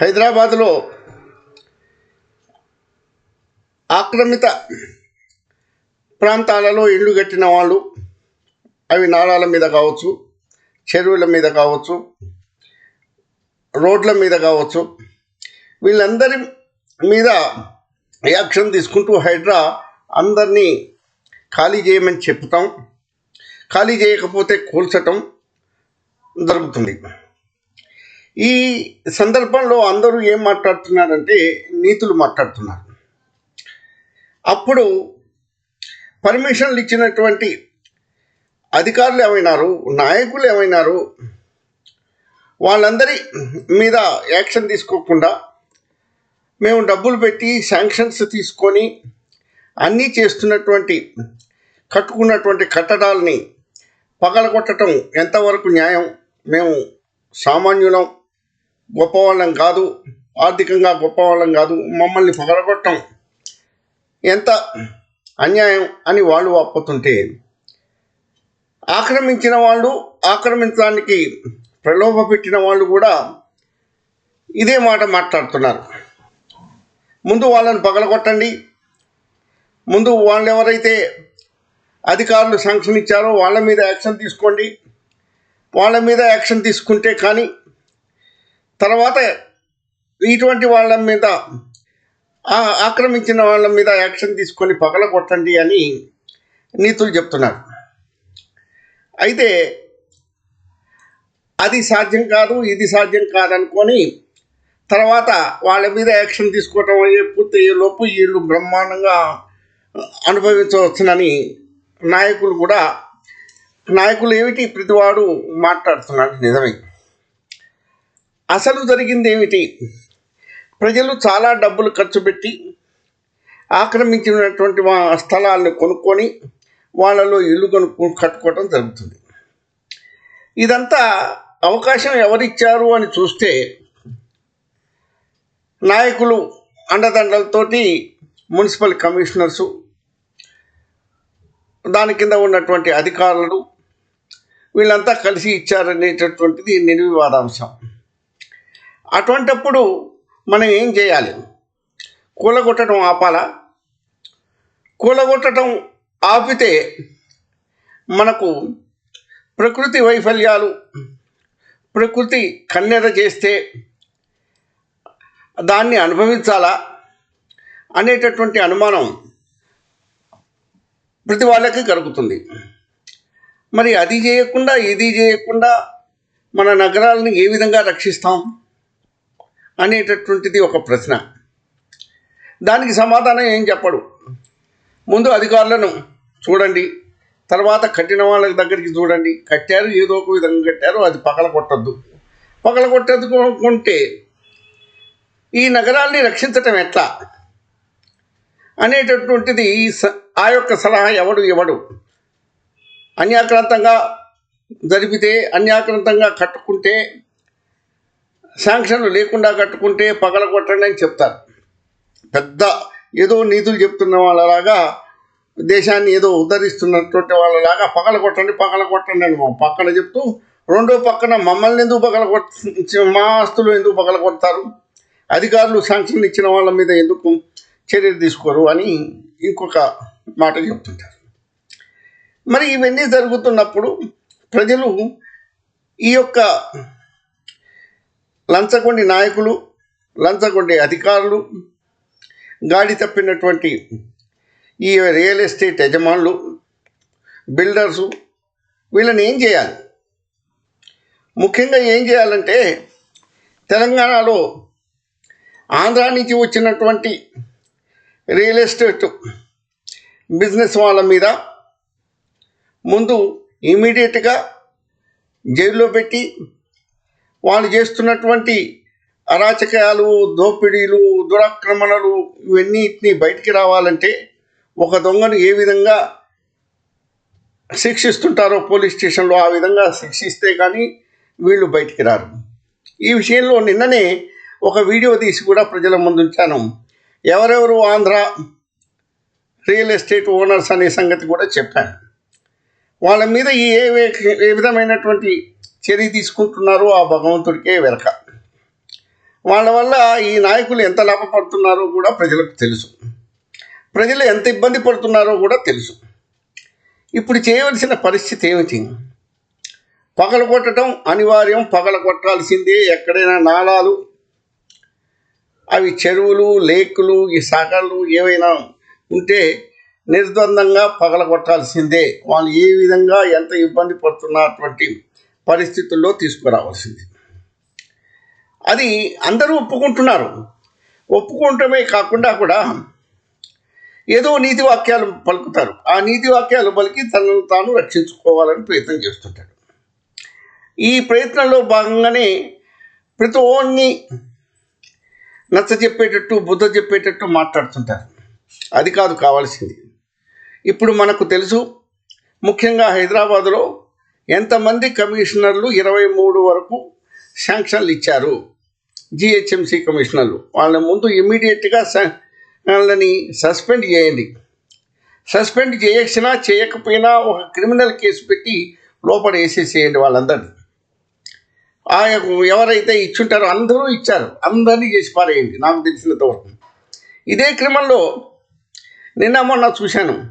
హైదరాబాద్లో ఆక్రమిత ప్రాంతాలలో ఇల్లు కట్టిన వాళ్ళు అవి నాళాల మీద కావచ్చు చెరువుల మీద కావచ్చు రోడ్ల మీద కావచ్చు వీళ్ళందరి మీద యాక్షన్ తీసుకుంటూ హైడ్రా అందరినీ ఖాళీ చేయమని చెప్తాం ఖాళీ చేయకపోతే కూల్చటం జరుగుతుంది. ఈ సందర్భంలో అందరూ ఏం మాట్లాడుతున్నారంటే నీతులు మాట్లాడుతున్నారు. అప్పుడు పర్మిషన్లు ఇచ్చినటువంటి అధికారులు ఏమైనారు నాయకులు ఏమైనారు వాళ్ళందరి మీద యాక్షన్ తీసుకోకుండా మేము డబ్బులు పెట్టి శాంక్షన్స్ తీసుకొని అన్నీ చేస్తున్నటువంటి కట్టుకున్నటువంటి కట్టడాలని పగలగొట్టడం ఎంతవరకు న్యాయం మేము సామాన్యులం గొప్పవాళ్ళం కాదు ఆర్థికంగా గొప్పవాళ్ళం కాదు మమ్మల్ని పగలగొట్టడం ఎంత అన్యాయం అని వాళ్ళు వాపోతుంటే ఆక్రమించిన వాళ్ళు ఆక్రమించడానికి ప్రలోభ పెట్టిన వాళ్ళు కూడా ఇదే మాట మాట్లాడుతున్నారు. ముందు వాళ్ళని పగలగొట్టండి. ముందు వాళ్ళు ఎవరైతే అధికారులు శాంక్షన్ ఇచ్చారో వాళ్ళ మీద యాక్షన్ తీసుకోండి. వాళ్ళ మీద యాక్షన్ తీసుకుంటే కానీ తర్వాత ఇటువంటి వాళ్ళ మీద ఆక్రమించిన వాళ్ళ మీద యాక్షన్ తీసుకొని పగల కొట్టండి అని నీతులు చెప్తున్నారు. అయితే అది సాధ్యం కాదు ఇది సాధ్యం కాదనుకొని తర్వాత వాళ్ళ మీద యాక్షన్ తీసుకోవటం అయ్యే పూర్తయ్యే లోపు వీళ్ళు బ్రహ్మాండంగా అనుభవించవచ్చునని నాయకులు కూడా నాయకులు ఏమిటి ప్రతివాడు మాట్లాడుతున్నాడు నిజమే. అసలు జరిగింది ఏమిటి ప్రజలు చాలా డబ్బులు ఖర్చు పెట్టి ఆక్రమించినటువంటి మా స్థలాలను కొనుక్కొని వాళ్ళలో ఇల్లు కొనుక్కు కట్టుకోవడం జరుగుతుంది. ఇదంతా అవకాశం ఎవరిచ్చారు అని చూస్తే నాయకులు అండదండలతోటి మున్సిపల్ కమిషనర్సు దాని కింద ఉన్నటువంటి అధికారులు వీళ్ళంతా కలిసి ఇచ్చారనేటటువంటిది నిర్వివాదాంశం అటువంటప్పుడు మనం ఏం చేయాలి? కూలగొట్టడం ఆపాలా? కూలగొట్టడం ఆపితే మనకు ప్రకృతి వైఫల్యాలు ప్రకృతి కన్నెర చేస్తే దాన్ని అనుభవించాలా? అనేటటువంటి అనుమానం ప్రతి వాళ్ళకి కలుగుతుంది. మరి అది చేయకుండా ఇది చేయకుండా మన నగరాలను ఏ విధంగా రక్షిస్తాం? అనేటటువంటిది ఒక ప్రశ్న. దానికి సమాధానం ఏం చెప్పడు. ముందు అధికారులను చూడండి తర్వాత కట్టిన వాళ్ళ దగ్గరికి చూడండి. కట్టారు ఏదో ఒక విధంగా కట్టారు అది పగల కొట్టద్దు పగల కొట్టద్దుకుంటే ఈ నగరాల్ని రక్షించటం ఎట్లా? అనేటటువంటిది స- ఆ యొక్క సలహా ఎవడు ఎవడు అన్యాక్రాంతంగా జరిపితే అన్యాక్రాంతంగా కట్టుకుంటే శాంక్షన్లు లేకుండా కట్టుకుంటే పగల కొట్టండి అని చెప్తారు. పెద్ద ఏదో నీతులు చెప్తున్న వాళ్ళలాగా దేశాన్ని ఏదో ఉద్ధరిస్తున్నటువంటి వాళ్ళలాగా పగల కొట్టండి పగల కొట్టండి అని మా పక్కన చెప్తూ రెండో పక్కన మమ్మల్ని ఎందుకు పగల కొట్ట మా ఆస్తులు ఎందుకు పగల కొడతారు అధికారులు శాంక్షన్ ఇచ్చిన వాళ్ళ మీద ఎందుకు చర్యలు తీసుకోరు అని ఇంకొక మాట చెప్తుంటారు. మరి ఇవన్నీ జరుగుతున్నప్పుడు ప్రజలు ఈ యొక్క లంచగొండి నాయకులు లంచగొండి అధికారులు గాడి తప్పినటువంటి ఈ రియల్ ఎస్టేట్ యజమానులు బిల్డర్సు వీళ్ళని ఏం చేయాలి? ముఖ్యంగా ఏం చేయాలంటే తెలంగాణలో ఆంధ్రా నుంచి వచ్చినటువంటి రియల్ ఎస్టేట్ బిజినెస్ వాళ్ళ మీద ముందు ఇమీడియట్గా జైల్లో పెట్టి వాళ్ళు చేస్తున్నటువంటి అరాచకాలు దోపిడీలు దురాక్రమణలు ఇవన్నిటిని బయటికి రావాలంటే ఒక దొంగను ఏ విధంగా శిక్షిస్తుంటారో పోలీస్ స్టేషన్లో ఆ విధంగా శిక్షిస్తే కానీ వీళ్ళు బయటికి రారు. ఈ విషయంలో నిన్ననే ఒక వీడియో తీసి కూడా ప్రజల ముందు ఉంచాను. ఎవరెవరు ఆంధ్ర రియల్ ఎస్టేట్ ఓనర్స్ అనే సంగతి కూడా చెప్పాను. వాళ్ళ మీద ఏ ఏ విధమైనటువంటి చర్య తీసుకుంటున్నారు ఆ భగవంతుడికే వెనక. వాళ్ళ వల్ల ఈ నాయకులు ఎంత లాభపడుతున్నారో కూడా ప్రజలకు తెలుసు. ప్రజలు ఎంత ఇబ్బంది పడుతున్నారో కూడా తెలుసు. ఇప్పుడు చేయవలసిన పరిస్థితి ఏమిటి? పగల కొట్టడం అనివార్యం. పగల కొట్టాల్సిందే ఎక్కడైనా నాళాలు. అవి చెరువులు లేకులు ఈ సాగర్లు ఏవైనా ఉంటే నిర్ద్వందంగా పగల కొట్టాల్సిందే. వాళ్ళు ఏ విధంగా ఎంత ఇబ్బంది పడుతున్నటువంటి పరిస్థితుల్లో తీసుకురావాల్సింది. అది అందరూ ఒప్పుకుంటున్నారు. ఒప్పుకుంటమే కాకుండా కూడా ఏదో నీతి వాక్యాలు పలుకుతారు. ఆ నీతి వాక్యాలు పలికి తనను తాను రక్షించుకోవాలని ప్రయత్నం చేస్తుంటాడు. ఈ ప్రయత్నంలో భాగంగానే ప్రతి ఓన్ని నచ్చ చెప్పేటట్టు బుద్ధ చెప్పేటట్టు మాట్లాడుతుంటారు. అది కాదు కావాల్సింది. ఇప్పుడు మనకు తెలుసు ముఖ్యంగా హైదరాబాదులో ఎంతమంది కమిషనర్లు ఇరవై మూడు వరకు శాంక్షన్లు ఇచ్చారు? జిహెచ్ఎంసి కమిషనర్లు. వాళ్ళ ముందు ఇమీడియట్గా వాళ్ళని సస్పెండ్ చేయండి. సస్పెండ్ చేయచ్చినా చేయకపోయినా ఒక క్రిమినల్ కేసు పెట్టి లోపల వేసేసేయండి వాళ్ళందరినీ. ఆ ఎవరైతే ఇచ్చుంటారో అందరూ ఇచ్చారు. అందరినీ చేసి పారేయండి. నాకు తెలిసినంతవరకు ఇదే క్రమంలో నిన్న మొన్న చూశాను.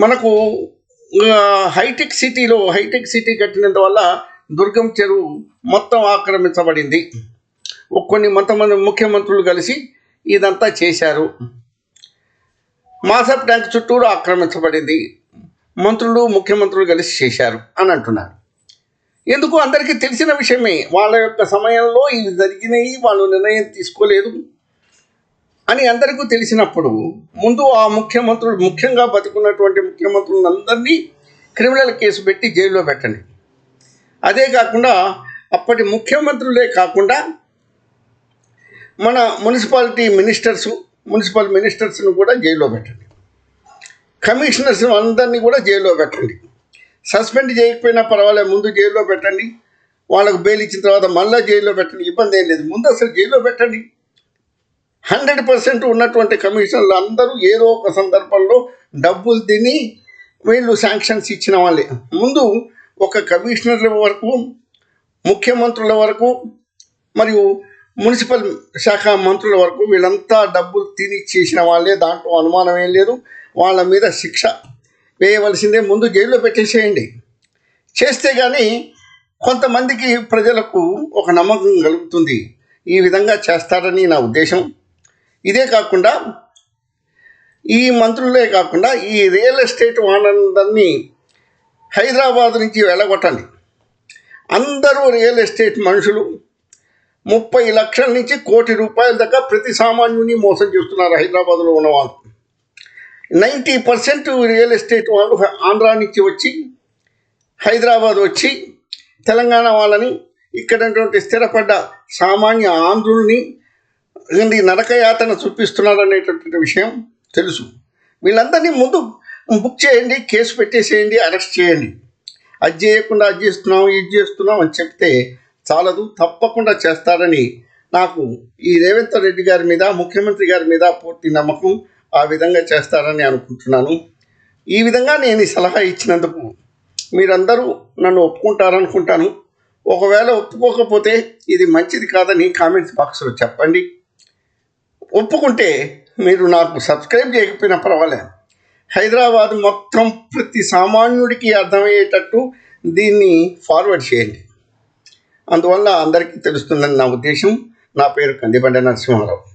మనకు హైటెక్ సిటీలో హైటెక్ సిటీ కట్టినంత వల్ల దుర్గం చెరువు మొత్తం ఆక్రమించబడింది. కొన్ని కొంతమంది ముఖ్యమంత్రులు కలిసి ఇదంతా చేశారు. మాసప్ ట్యాంక్ చుట్టూరు ఆక్రమించబడింది. మంత్రులు ముఖ్యమంత్రులు కలిసి చేశారు అని అంటున్నారు. ఎందుకు? అందరికీ తెలిసిన విషయమే. వాళ్ళ యొక్క సమయంలో ఇవి జరిగినాయి వాళ్ళు నిర్ణయం తీసుకోలేదు. అని అందరికీ తెలిసినప్పుడు ముందు ఆ ముఖ్యమంత్రులు ముఖ్యంగా బతుకున్నటువంటి ముఖ్యమంత్రులందరినీ క్రిమినల్ కేసు పెట్టి జైల్లో పెట్టండి. అదే కాకుండా అప్పటి ముఖ్యమంత్రులే కాకుండా మన మున్సిపాలిటీ మినిస్టర్స్ మున్సిపల్ మినిస్టర్స్ను కూడా జైల్లో పెట్టండి. కమిషనర్స్ అందరినీ కూడా జైల్లో పెట్టండి. సస్పెండ్ చేయకపోయినా పర్వాలేదు ముందు జైల్లో పెట్టండి. వాళ్ళకు బెయిల్ ఇచ్చిన తర్వాత మళ్ళీ జైల్లో పెట్టండి. ఇబ్బంది ఏం లేదు. ముందు అసలు జైల్లో పెట్టండి. హండ్రెడ్ పర్సెంట్ ఉన్నటువంటి కమిషనర్లు అందరూ ఏదో ఒక సందర్భంలో డబ్బులు తిని వీళ్ళు శాంక్షన్స్ ఇచ్చిన వాళ్ళే. ముందు ఒక కమిషనర్ల వరకు ముఖ్యమంత్రుల వరకు మరియు మున్సిపల్ శాఖ మంత్రుల వరకు వీళ్ళంతా డబ్బులు తిని చేసిన వాళ్ళే. దాంట్లో అనుమానం ఏం లేదు. వాళ్ళ మీద శిక్ష వేయవలసిందే. ముందు జైల్లో పెట్టేసేయండి. చేస్తే కానీ కొంతమందికి ప్రజలకు ఒక నమ్మకం కలుగుతుంది. ఈ విధంగా చేస్తారని నా ఉద్దేశం. ఇదే కాకుండా ఈ మంత్రులే కాకుండా ఈ రియల్ ఎస్టేట్ వాళ్ళందరినీ హైదరాబాద్ నుంచి వెళ్ళగొట్టండి. అందరూ రియల్ ఎస్టేట్ మనుషులు. ముప్పై లక్షల నుంచి కోటి రూపాయల దాకా ప్రతి సామాన్యుని మోసం చేస్తున్నారు హైదరాబాద్లో ఉన్న వాళ్ళు. నైంటీ పర్సెంట్ రియల్ ఎస్టేట్ వాళ్ళు ఆంధ్రా నుంచి వచ్చి హైదరాబాద్ వచ్చి తెలంగాణ వాళ్ళని ఇక్కడ స్థిరపడ్డ సామాన్య ఆంధ్రుల్ని ఈ నరకయాతన చూపిస్తున్నారు అనేటటువంటి విషయం తెలుసు. వీళ్ళందరినీ ముందు బుక్ చేయండి కేసు పెట్టేసేయండి అరెస్ట్ చేయండి. అది చేయకుండా అది చేస్తున్నాం ఇది చేస్తున్నాం అని చెప్తే చాలదు తప్పకుండా చేస్తారని నాకు ఈ రేవంత్ రెడ్డి గారి మీద ముఖ్యమంత్రి గారి మీద పూర్తి నమ్మకం ఆ విధంగా చేస్తారని అనుకుంటున్నాను. ఈ విధంగా నేను ఈ సలహా ఇచ్చినందుకు మీరందరూ నన్ను ఒప్పుకుంటారనుకుంటాను. ఒకవేళ ఒప్పుకోకపోతే ఇది మంచిది కాదని కామెంట్స్ బాక్స్లో చెప్పండి. ఒప్పుకుంటే మీరు నాకు సబ్స్క్రైబ్ చేయకపోయినా పర్వాలేదు. హైదరాబాద్ మొత్తం ప్రతి సామాన్యుడికి అర్థమయ్యేటట్టు దీన్ని ఫార్వర్డ్ చేయండి. అందువల్ల అందరికీ తెలుస్తుందని నా ఉద్దేశం. నా పేరు కందిబండ నరసింహారావు.